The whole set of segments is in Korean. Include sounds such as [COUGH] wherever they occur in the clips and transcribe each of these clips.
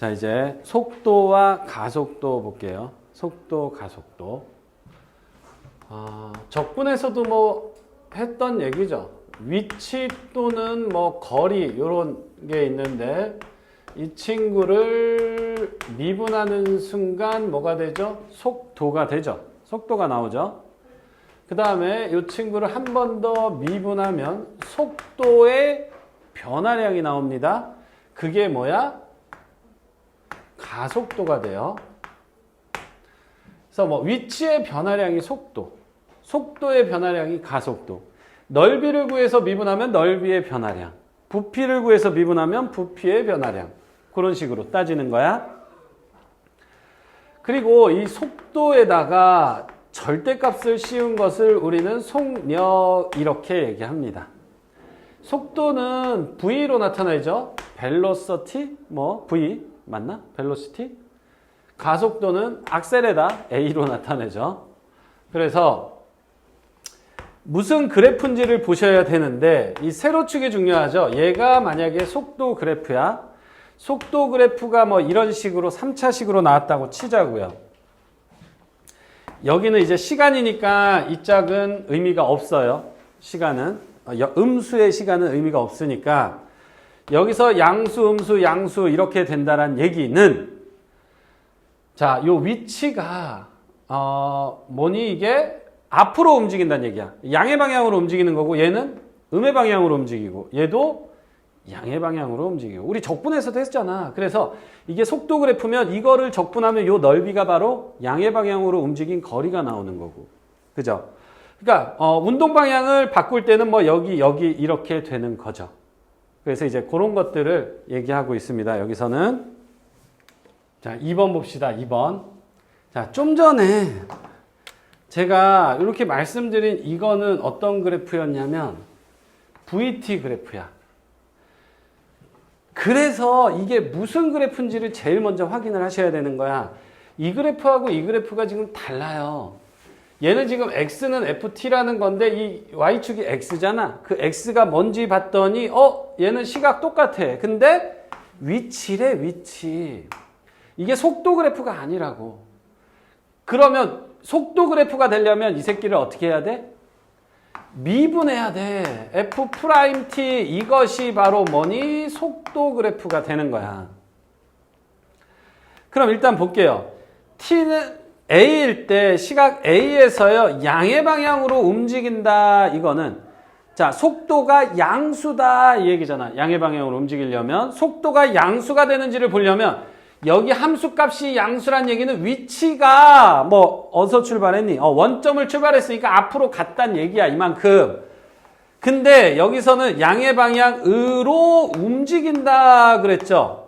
자, 이제 속도와 가속도 볼게요. 속도, 가속도. 아, 적분에서도 뭐 했던 얘기죠. 위치 또는 뭐 거리 이런 게 있는데 이 친구를 미분하는 순간 뭐가 되죠? 속도가 되죠. 속도가 나오죠. 그 다음에 이 친구를 한 번 더 미분하면 속도의 변화량이 나옵니다. 그게 뭐야? 가속도가 돼요. 그래서 뭐 위치의 변화량이 속도, 속도의 변화량이 가속도, 넓이를 구해서 미분하면 넓이의 변화량, 부피를 구해서 미분하면 부피의 변화량 그런 식으로 따지는 거야. 그리고 이 속도에다가 절대값을 씌운 것을 우리는 속력 이렇게 얘기합니다. 속도는 V로 나타나죠. velocity 뭐 V 맞나? velocity 가속도는 악셀에다 A로 나타내죠. 그래서 무슨 그래프인지를 보셔야 되는데 이 세로축이 중요하죠. 얘가 만약에 속도 그래프야. 속도 그래프가 뭐 이런 식으로 3차식으로 나왔다고 치자고요. 여기는 이제 시간이니까 이 짝은 의미가 없어요. 시간은 어, 여- 음수의 시간은 의미가 없으니까 여기서 양수, 음수, 양수 이렇게 된다는 얘기는 자, 요 위치가 어 뭐니 이게 앞으로 움직인다는 얘기야. 양의 방향으로 움직이는 거고 얘는 음의 방향으로 움직이고 얘도 양의 방향으로 움직이고 우리 적분에서도 했잖아. 그래서 이게 속도 그래프면 이거를 적분하면 요 넓이가 바로 양의 방향으로 움직인 거리가 나오는 거고. 그죠? 그러니까 어, 운동 방향을 바꿀 때는 뭐 여기 여기 이렇게 되는 거죠. 그래서 이제 그런 것들을 얘기하고 있습니다. 여기서는 자, 2번 봅시다. 2번. 자, 좀 전에 제가 이렇게 말씀드린 이거는 어떤 그래프였냐면 VT 그래프야. 그래서 이게 무슨 그래프인지를 제일 먼저 확인을 하셔야 되는 거야. 이 그래프하고 이 그래프가 지금 달라요. 얘는 지금 x는 ft라는 건데 이 y축이 x잖아. 그 x가 뭔지 봤더니 어 얘는 시각 똑같아. 근데 위치래 위치. 이게 속도 그래프가 아니라고. 그러면 속도 그래프가 되려면 이 새끼를 어떻게 해야 돼? 미분해야 돼. f 프라임 t 이것이 바로 뭐니? 속도 그래프가 되는 거야. 그럼 일단 볼게요. t는 a일 때 시각 a에서요 양의 방향으로 움직인다 이거는 자 속도가 양수다 이 얘기잖아. 양의 방향으로 움직이려면 속도가 양수가 되는지를 보려면 여기 함수 값이 양수란 얘기는 위치가 뭐 어디서 출발했니? 어, 원점을 출발했으니까 앞으로 갔단 얘기야 이만큼. 근데 여기서는 양의 방향으로 움직인다 그랬죠.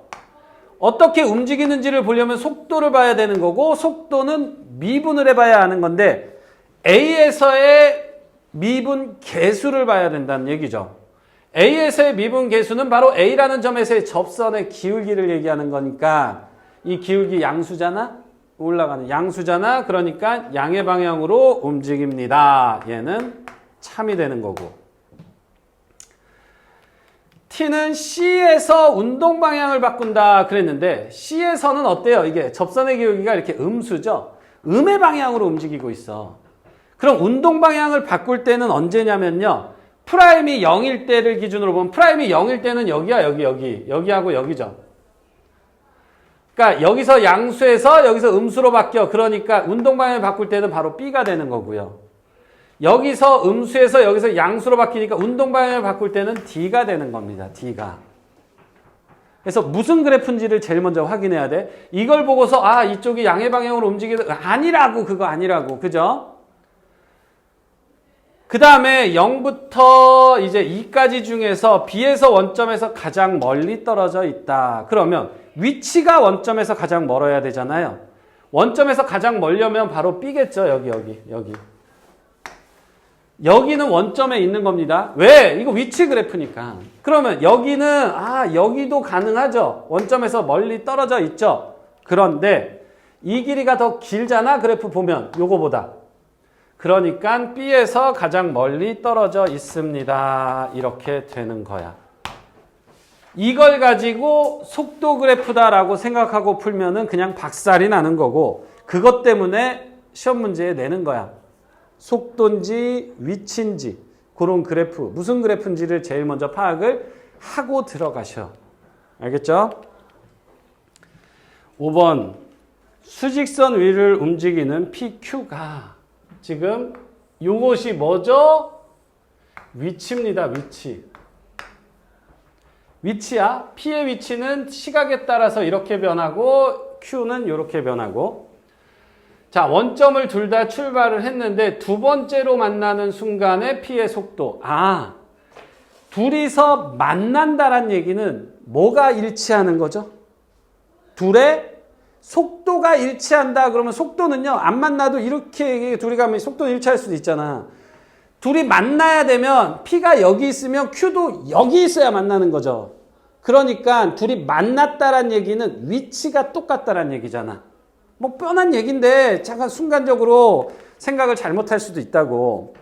어떻게 움직이는지를 보려면 속도를 봐야 되는 거고 속도는 미분을 해봐야 하는 건데 A에서의 미분 개수를 봐야 된다는 얘기죠. A에서의 미분 개수는 바로 A라는 점에서의 접선의 기울기를 얘기하는 거니까 이 기울기 양수잖아? 올라가는 양수잖아? 그러니까 양의 방향으로 움직입니다. 얘는 참이 되는 거고. T는 C에서 운동 방향을 바꾼다 그랬는데 C에서는 어때요? 이게 접선의 기울기가 이렇게 음수죠? 음의 방향으로 움직이고 있어. 그럼 운동 방향을 바꿀 때는 언제냐면요. 프라임이 0일 때를 기준으로 보면 프라임이 0일 때는 여기야 여기 여기 여기하고 여기죠. 그러니까 여기서 양수에서 여기서 음수로 바뀌어. 그러니까 운동 방향을 바꿀 때는 바로 B가 되는 거고요. 여기서 음수에서 여기서 양수로 바뀌니까 운동 방향을 바꿀 때는 D가 되는 겁니다. D가. 그래서 무슨 그래프인지를 제일 먼저 확인해야 돼. 이걸 보고서 아 이쪽이 양의 방향으로 움직이는 아니라고 그거 아니라고 그죠? 그 다음에 0부터 이제 2까지 중에서 B에서 원점에서 가장 멀리 떨어져 있다. 그러면 위치가 원점에서 가장 멀어야 되잖아요. 원점에서 가장 멀려면 바로 B겠죠. 여기 여기 여기. 여기는 원점에 있는 겁니다. 왜? 이거 위치 그래프니까. 그러면 여기는 아 여기도 가능하죠. 원점에서 멀리 떨어져 있죠. 그런데 이 길이가 더 길잖아. 그래프 보면 요거보다. 그러니까 B에서 가장 멀리 떨어져 있습니다. 이렇게 되는 거야. 이걸 가지고 속도 그래프다라고 생각하고 풀면은 그냥 박살이 나는 거고 그것 때문에 시험 문제에 내는 거야. 속도인지 위치인지 그런 그래프 무슨 그래프인지를 제일 먼저 파악을 하고 들어가셔. 알겠죠? 5번 수직선 위를 움직이는 PQ가 지금 요것이 뭐죠? 위치입니다. 위치. 위치야. P의 위치는 시각에 따라서 이렇게 변하고 Q는 이렇게 변하고 자, 원점을 둘 다 출발을 했는데 두 번째로 만나는 순간에 P의 속도. 아, 둘이서 만난다란 얘기는 뭐가 일치하는 거죠? 둘의 속도가 일치한다 그러면 속도는요 안 만나도 이렇게 둘이 가면 속도는 일치할 수도 있잖아 둘이 만나야 되면 P가 여기 있으면 Q도 여기 있어야 만나는 거죠 그러니까 둘이 만났다란 얘기는 위치가 똑같다란 얘기잖아 뭐 뻔한 얘기인데 잠깐 순간적으로 생각을 잘못할 수도 있다고.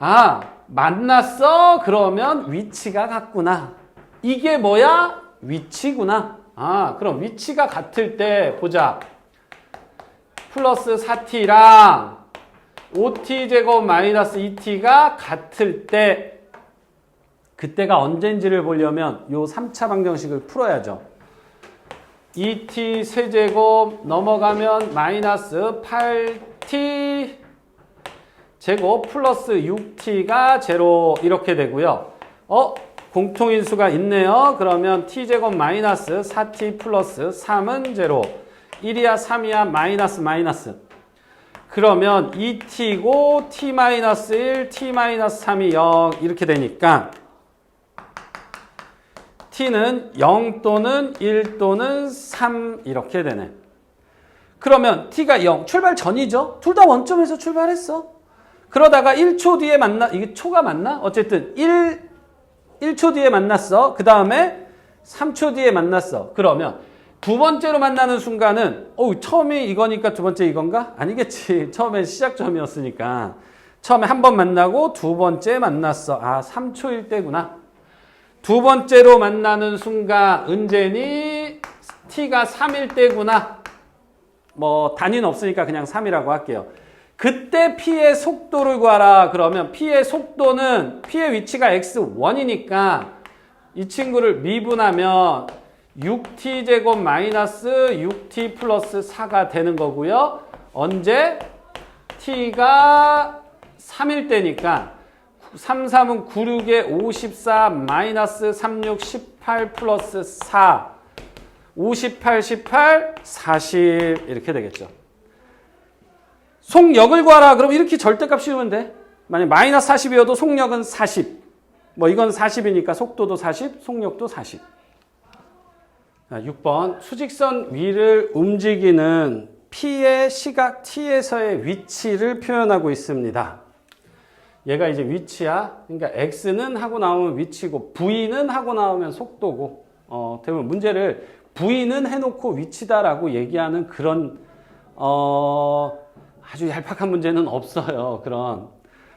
아 만났어? 그러면 위치가 같구나. 이게 뭐야? 위치구나. 아, 그럼 위치가 같을 때 보자. 플러스 4t랑 5t 제곱 마이너스 2t가 같을 때 그때가 언젠지를 보려면 요 3차 방정식을 풀어야죠. 2t 세제곱 넘어가면 마이너스 8t 제곱 플러스 6t가 제로 이렇게 되고요. 어? 공통인수가 있네요. 그러면 t제곱 마이너스 4t 플러스 3은 제로. 1이야 3이야 마이너스 마이너스. 그러면 2t고 t 마이너스 1, t 마이너스 3이 0 이렇게 되니까 t는 0 또는 1 또는 3 이렇게 되네. 그러면 t가 0 출발 전이죠. 둘 다 원점에서 출발했어. 그러다가 1초 뒤에 만나 이게 초가 맞나? 어쨌든 1 1초 뒤에 만났어. 그 다음에 3초 뒤에 만났어. 그러면 두 번째로 만나는 순간은 어 처음이 이거니까 두 번째 이건가? 아니겠지. [LAUGHS] 처음에 시작점이었으니까. 처음에 한 번 만나고 두 번째 만났어. 아 3초일 때구나. 두 번째로 만나는 순간 은재니 t가 3일 때구나. 뭐 단위는 없으니까 그냥 3이라고 할게요. 그때 P의 속도를 구하라 그러면 P의 속도는 P의 위치가 x1이니까 이 친구를 미분하면 6t 제곱 마이너스 6t 플러스 4가 되는 거고요. 언제? t가 3일 때니까 3, 3은 9, 6에 54 마이너스 3, 6, 18 플러스 4 58, 18, 40 이렇게 되겠죠. 속력을 구하라. 그럼 이렇게 절대값 씌우면 돼. 만약 마이너스 40이어도 속력은 40. 뭐 이건 40이니까 속도도 40, 속력도 40. 자, 6번 수직선 위를 움직이는 P의 시각 T에서의 위치를 표현하고 있습니다. 얘가 이제 위치야. 그러니까 X는 하고 나오면 위치고 V는 하고 나오면 속도고 어, 대부분 문제를 V는 해놓고 위치다라고 얘기하는 그런 어, 아주 얄팍한 문제는 없어요. 그런.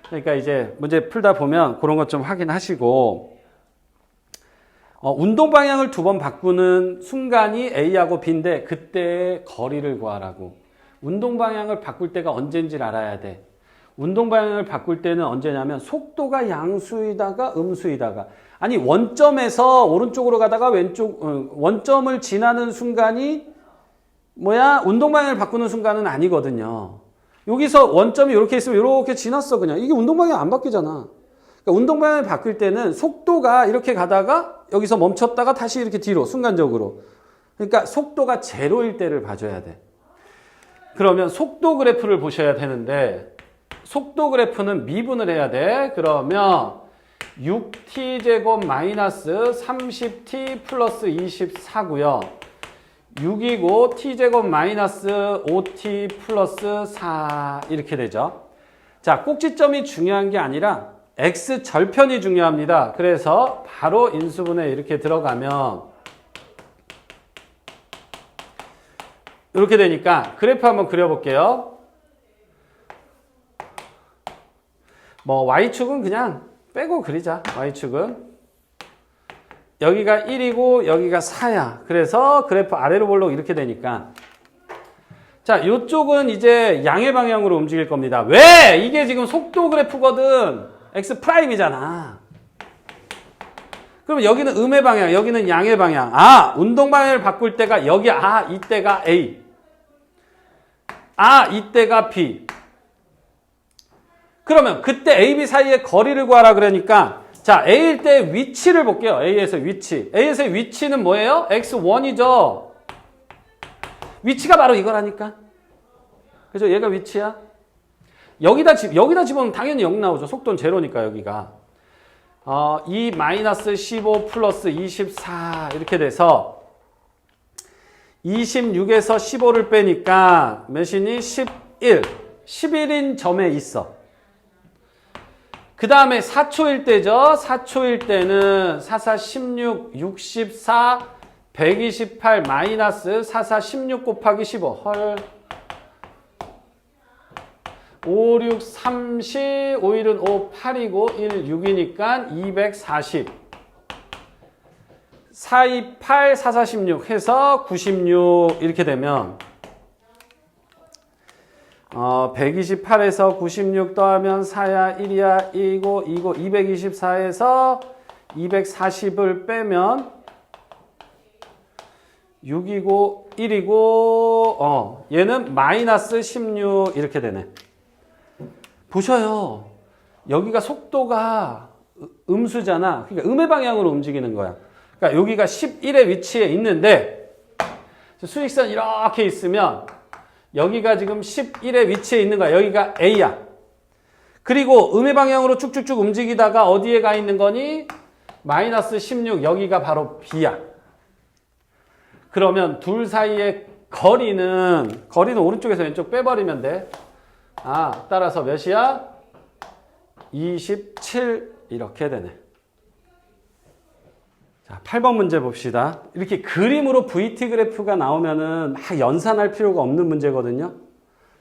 그러니까 이제 문제 풀다 보면 그런 것 좀 확인하시고, 어, 운동 방향을 두 번 바꾸는 순간이 A하고 B인데 그때 거리를 구하라고. 운동 방향을 바꿀 때가 언제인지를 알아야 돼. 운동 방향을 바꿀 때는 언제냐면 속도가 양수이다가 음수이다가 아니 원점에서 오른쪽으로 가다가 왼쪽 어, 원점을 지나는 순간이 뭐야 운동 방향을 바꾸는 순간은 아니거든요. 여기서 원점이 이렇게 있으면 이렇게 지났어 그냥 이게 운동 방향 안 바뀌잖아. 그러니까 운동 방향을 바뀔 때는 속도가 이렇게 가다가 여기서 멈췄다가 다시 이렇게 뒤로 순간적으로. 그러니까 속도가 제로일 때를 봐줘야 돼. 그러면 속도 그래프를 보셔야 되는데 속도 그래프는 미분을 해야 돼. 그러면 6t 제곱 마이너스 30t 플러스 24고요. 6이고 t제곱 마이너스 5t 플러스 4 이렇게 되죠. 자, 꼭지점이 중요한 게 아니라 x 절편이 중요합니다. 그래서 바로 인수분해 이렇게 들어가면 이렇게 되니까 그래프 한번 그려볼게요. 뭐 y축은 그냥 빼고 그리자. y축은 여기가 1이고 여기가 4야. 그래서 그래프 아래로 볼록 이렇게 되니까 자, 이쪽은 이제 양의 방향으로 움직일 겁니다. 왜? 이게 지금 속도 그래프거든. x 프라임이잖아. 그럼 여기는 음의 방향, 여기는 양의 방향. 아, 운동 방향을 바꿀 때가 여기 아, 이때가 A. 아, 이때가 B. 그러면 그때 A, B 사이의 거리를 구하라 그러니까 자, A일 때 위치를 볼게요. A에서 위치. A에서의 위치는 뭐예요? X1이죠. 위치가 바로 이거라니까. 그죠? 얘가 위치야. 여기다 집, 여기다 집으면 당연히 0 나오죠. 속도는 제로니까 여기가. 어, 2 마이너스 15 플러스 24 이렇게 돼서 26에서 15를 빼니까 몇이니? 11. 11인 점에 있어. 그 다음에 4초일 때죠. 4초일 때는 44, 16, 64, 128 마이너스 44, 16 곱하기 15. 헐. 5, 6, 30, 5일은 5, 8이고 1, 6이니까 240. 4, 2, 8, 4, 4, 16 해서 96 이렇게 되면 어, 128에서 96 더하면 4야 1이야 1이고 2고 224에서 240을 빼면 6이고 1이고 어, 얘는 마이너스 16 이렇게 되네. 보셔요. 여기가 속도가 음수잖아. 그러니까 음의 방향으로 움직이는 거야. 그러니까 여기가 11의 위치에 있는데 수직선 이렇게 있으면 여기가 지금 11의 위치에 있는 거야. 여기가 A야. 그리고 음의 방향으로 쭉쭉쭉 움직이다가 어디에 가 있는 거니? 마이너스 16 여기가 바로 B야. 그러면 둘 사이의 거리는 거리는 오른쪽에서 왼쪽 빼버리면 돼. 아, 따라서 몇이야? 27 이렇게 되네. 자, 8번 문제 봅시다. 이렇게 그림으로 VT 그래프가 나오면은 막 연산할 필요가 없는 문제거든요.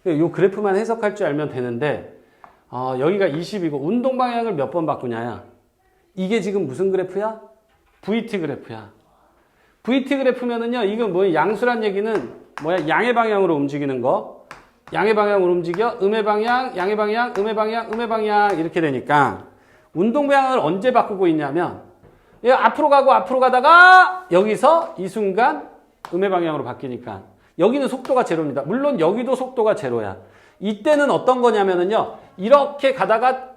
이 그래프만 해석할 줄 알면 되는데 어, 여기가 20이고 운동 방향을 몇 번 바꾸냐야. 이게 지금 무슨 그래프야? VT 그래프야. VT 그래프면은요, 이건 뭐야? 양수란 얘기는 뭐야? 양의 방향으로 움직이는 거. 양의 방향으로 움직여. 음의 방향, 양의 방향, 음의 방향, 음의 방향 이렇게 되니까 운동 방향을 언제 바꾸고 있냐면 얘 앞으로 가고 앞으로 가다가 여기서 이 순간 음의 방향으로 바뀌니까 여기는 속도가 제로입니다. 물론 여기도 속도가 제로야. 이때는 어떤 거냐면은요. 이렇게 가다가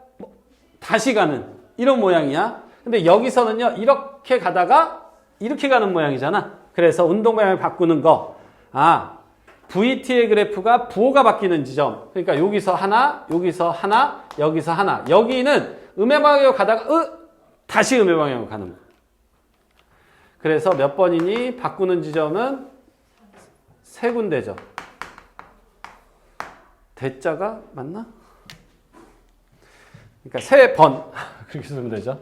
다시 가는 이런 모양이야. 근데 여기서는요. 이렇게 가다가 이렇게 가는 모양이잖아. 그래서 운동 방향을 바꾸는 거. 아, VT의 그래프가 부호가 바뀌는 지점. 그러니까 여기서 하나, 여기서 하나, 여기서 하나. 여기는 음의 방향으로 가다가 으 다시 음의 방향으로 가는 거. 그래서 몇 번이니 바꾸는 지점은 세 군데죠. 대자가 맞나? 그러니까 세 번. [LAUGHS] 그렇게 쓰면 되죠.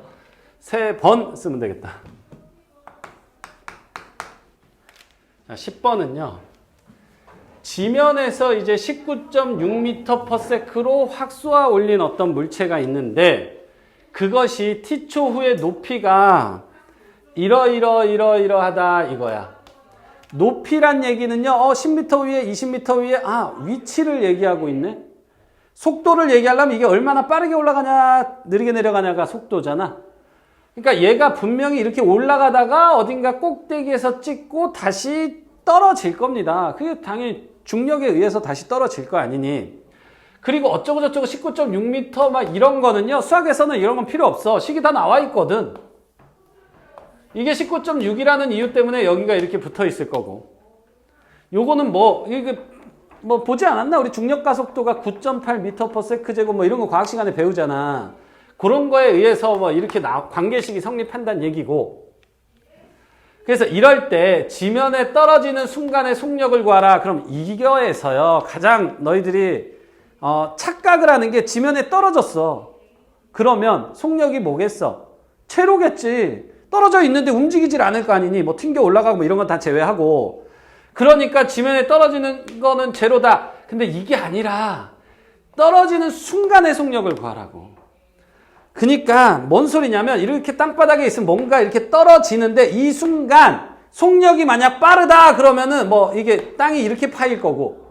세 번 쓰면 되겠다. 자, 10번은요. 지면에서 이제 19.6m/s로 확 쏘아 올린 어떤 물체가 있는데 그것이 t초 후에 높이가 이러이러 이러이러하다 이거야. 높이란 얘기는요. 어 10m 위에 20m 위에 아 위치를 얘기하고 있네. 속도를 얘기하려면 이게 얼마나 빠르게 올라가냐 느리게 내려가냐가 속도잖아. 그러니까 얘가 분명히 이렇게 올라가다가 어딘가 꼭대기에서 찍고 다시 떨어질 겁니다. 그게 당연히 중력에 의해서 다시 떨어질 거 아니니. 그리고 어쩌고 저쩌고 19.6m 막 이런 거는요. 수학에서는 이런 건 필요 없어. 식이 다 나와 있거든. 이게 19.6이라는 이유 때문에 여기가 이렇게 붙어 있을 거고. 요거는 뭐 이게 뭐 보지 않았나? 우리 중력 가속도가 9.8m/s 제곱 뭐 이런 거 과학 시간에 배우잖아. 그런 거에 의해서 뭐 이렇게 나, 관계식이 성립한다는 얘기고. 그래서 이럴 때 지면에 떨어지는 순간의 속력을 구하라. 그럼 이거에서요. 가장 너희들이 어, 착각을 하는 게 지면에 떨어졌어. 그러면 속력이 뭐겠어? 채로겠지. 떨어져 있는데 움직이질 않을 거 아니니. 뭐 튕겨 올라가고 뭐 이런 건 다 제외하고. 그러니까 지면에 떨어지는 거는 제로다. 근데 이게 아니라 떨어지는 순간의 속력을 구하라고. 그니까 뭔 소리냐면 이렇게 땅바닥에 있으면 뭔가 이렇게 떨어지는데 이 순간 속력이 만약 빠르다 그러면은 뭐 이게 땅이 이렇게 파일 거고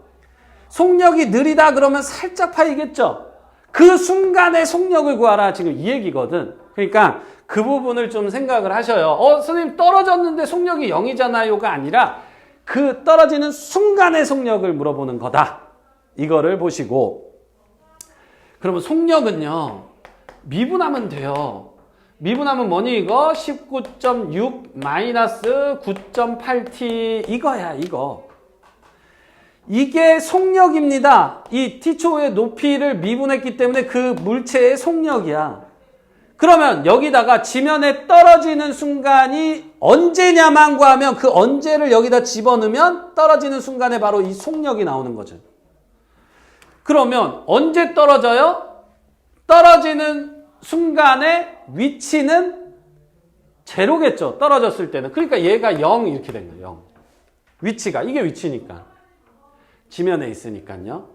속력이 느리다 그러면 살짝 파이겠죠. 그 순간의 속력을 구하라 지금 이 얘기거든. 그러니까 그 부분을 좀 생각을 하셔요. 어, 선생님 떨어졌는데 속력이 0이잖아요가 아니라 그 떨어지는 순간의 속력을 물어보는 거다. 이거를 보시고 그러면 속력은요. 미분하면 돼요. 미분하면 뭐니 이거? 19.6 마이너스 9.8t 이거야 이거. 이게 속력입니다. 이 t초의 높이를 미분했기 때문에 그 물체의 속력이야. 그러면 여기다가 지면에 떨어지는 순간이 언제냐만 구하면 그 언제를 여기다 집어넣으면 떨어지는 순간에 바로 이 속력이 나오는 거죠. 그러면 언제 떨어져요? 떨어지는 순간의 위치는 제로겠죠. 떨어졌을 때는. 그러니까 얘가 0 이렇게 된 거예요. 0. 위치가 이게 위치니까. 지면에 있으니까요.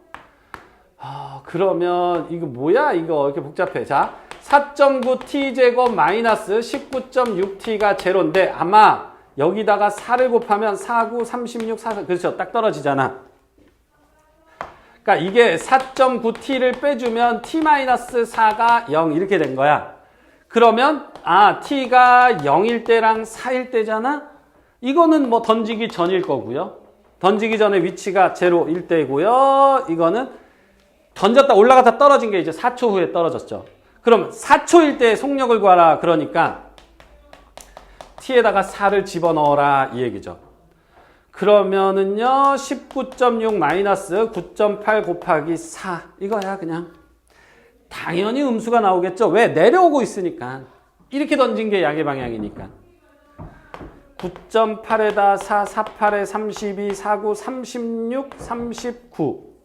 아, 그러면 이거 뭐야? 이거 이렇게 복잡해. 자, 4.9t제곱 마이너스 19.6t가 제로인데 아마 여기다가 4를 곱하면 4, 9, 36, 4, 4 그렇죠. 딱 떨어지잖아. 그러니까 이게 4.9t를 빼주면 t-4가 0 이렇게 된 거야. 그러면 아 t가 0일 때랑 4일 때잖아. 이거는 뭐 던지기 전일 거고요. 던지기 전에 위치가 0일 때고요. 이거는 던졌다 올라갔다 떨어진 게 이제 4초 후에 떨어졌죠. 그럼 4초일 때 속력을 구하라 그러니까 t에다가 4를 집어넣어라 이 얘기죠. 그러면은요 19.6 마이너스 9.8 곱하기 4 이거야 그냥 당연히 음수가 나오겠죠 왜 내려오고 있으니까 이렇게 던진 게 양의 방향이니까 9.8에다 4 48에 32 49 36 39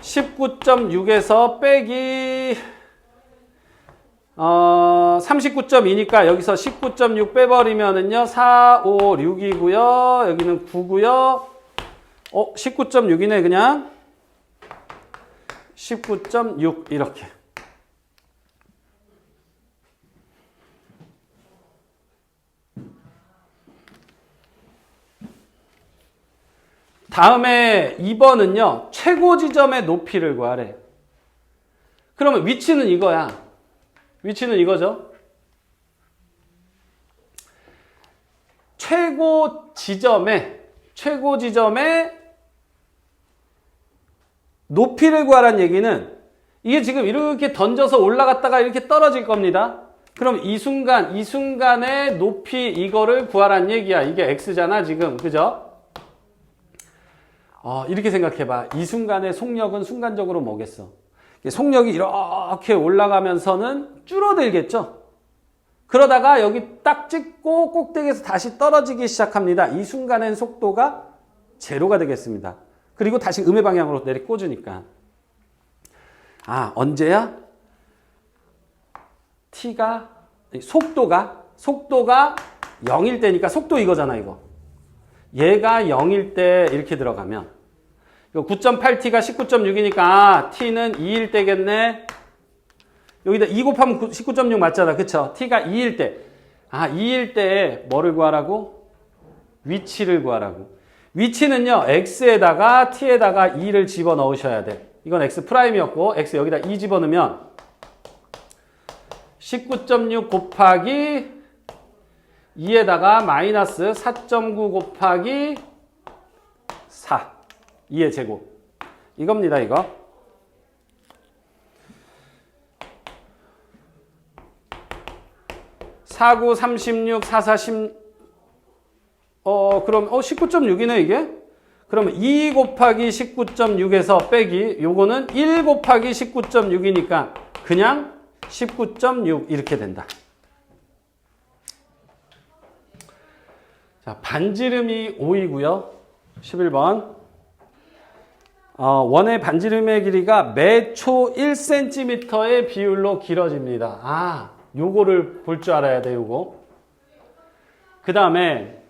19.6에서 빼기 어, 39.2니까 여기서 19.6 빼버리면은요, 4, 5, 6이고요. 여기는 9고요. 어, 19.6이네, 그냥. 19.6, 이렇게. 다음에 2번은요, 최고 지점의 높이를 구하래. 그러면 위치는 이거야. 위치는 이거죠. 최고 지점에 최고 지점의 높이를 구하라는 얘기는 이게 지금 이렇게 던져서 올라갔다가 이렇게 떨어질 겁니다. 그럼 이 순간 이 순간의 높이 이거를 구하라는 얘기야. 이게 x잖아 지금 그죠? 어, 이렇게 생각해봐. 이 순간의 속력은 순간적으로 뭐겠어? 속력이 이렇게 올라가면서는 줄어들겠죠. 그러다가 여기 딱 찍고 꼭대기에서 다시 떨어지기 시작합니다. 이 순간엔 속도가 제로가 되겠습니다. 그리고 다시 음의 방향으로 내리 꽂으니까. 아, 언제야? t가, 속도가, 속도가 0일 때니까 속도 이거잖아, 이거. 얘가 0일 때 이렇게 들어가면 9.8t가 19.6이니까 아, t는 2일 때겠네. 여기다 2 곱하면 19.6 맞잖아. 그쵸? t가 2일 때. 아, 2일 때 뭐를 구하라고? 위치를 구하라고. 위치는요. x에다가 t에다가 2를 집어넣으셔야 돼. 이건 x 프라임이었고 x 여기다 2 집어넣으면 19.6 곱하기 2에다가 마이너스 4.9 곱하기 4. 2의 제곱. 이겁니다, 이거. 사구 36, 44, 10, 어, 그럼, 어, 19.6이네, 이게? 그러면 2 곱하기 19.6에서 빼기, 요거는 1 곱하기 19.6이니까 그냥 19.6 이렇게 된다. 자, 반지름이 5이고요. 11번. 어, 원의 반지름의 길이가 매초 1cm의 비율로 길어집니다. 아, 요거를 볼 줄 알아야 돼, 요거. 그 다음에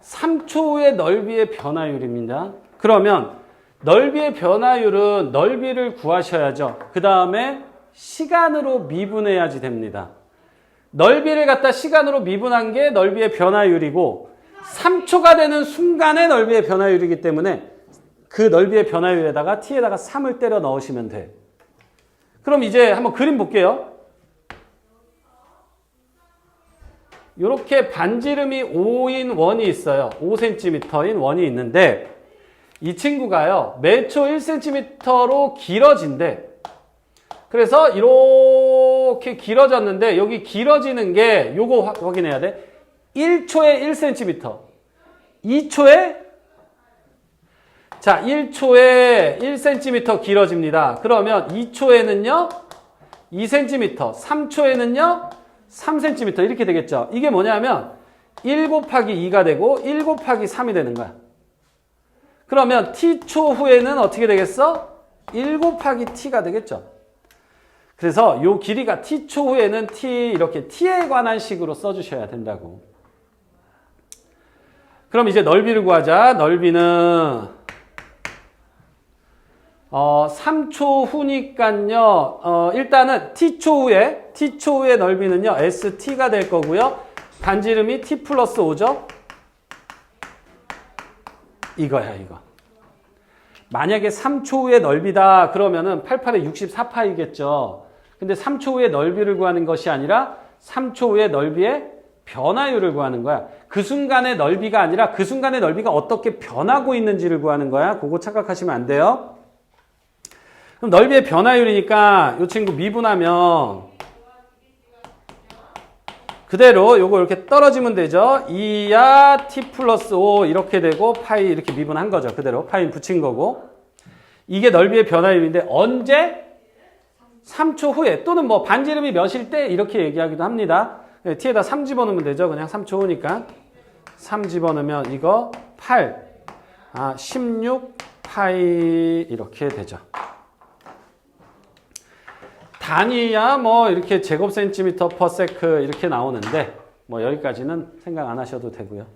3초의 넓이의 변화율입니다. 그러면 넓이의 변화율은 넓이를 구하셔야죠. 그 다음에 시간으로 미분해야지 됩니다. 넓이를 갖다 시간으로 미분한 게 넓이의 변화율이고 3초가 되는 순간의 넓이의 변화율이기 때문에 그 넓이의 변화율에다가 t에다가 3을 때려 넣으시면 돼. 그럼 이제 한번 그림 볼게요. 이렇게 반지름이 5인 원이 있어요. 5cm인 원이 있는데 이 친구가요. 매초 1cm로 길어진대. 그래서 이렇게 길어졌는데 여기 길어지는 게 요거 확- 확인해야 돼. 1초에 1cm. 2초에 자, 1초에 1cm 길어집니다. 그러면 2초에는요, 2cm, 3초에는요, 3cm 이렇게 되겠죠. 이게 뭐냐면 1 곱하기 2가 되고 1 곱하기 3이 되는 거야. 그러면 t초 후에는 어떻게 되겠어? 1 곱하기 t가 되겠죠. 그래서 요 길이가 t초 후에는 t 이렇게 t에 관한 식으로 써주셔야 된다고. 그럼 이제 넓이를 구하자. 넓이는 어, 3초 후니까요. 어, 일단은 t초 후에 t초 후의 넓이는요. st가 될 거고요. 반지름이 t 플러스 5죠. 이거야, 이거. 만약에 3초 후의 넓이다 그러면은 88에 64파이겠죠. 근데 3초 후의 넓이를 구하는 것이 아니라 3초 후의 넓이의 변화율을 구하는 거야. 그 순간의 넓이가 아니라 그 순간의 넓이가 어떻게 변하고 있는지를 구하는 거야. 그거 착각하시면 안 돼요. 그럼 넓이의 변화율이니까 이 친구 미분하면 그대로 요거 이렇게 떨어지면 되죠. 2야 t 플러스 5 이렇게 되고 파이 이렇게 미분한 거죠. 그대로 파이 붙인 거고 이게 넓이의 변화율인데 언제? 3초 후에 또는 뭐 반지름이 몇일 때 이렇게 얘기하기도 합니다. 네, t에다 3 집어넣으면 되죠. 그냥 3초 후니까 3 집어넣으면 이거 8, 아, 16 파이 이렇게 되죠. 단위야 뭐 이렇게 제곱 센티미터 퍼 세크 이렇게 나오는데 뭐 여기까지는 생각 안 하셔도 되고요.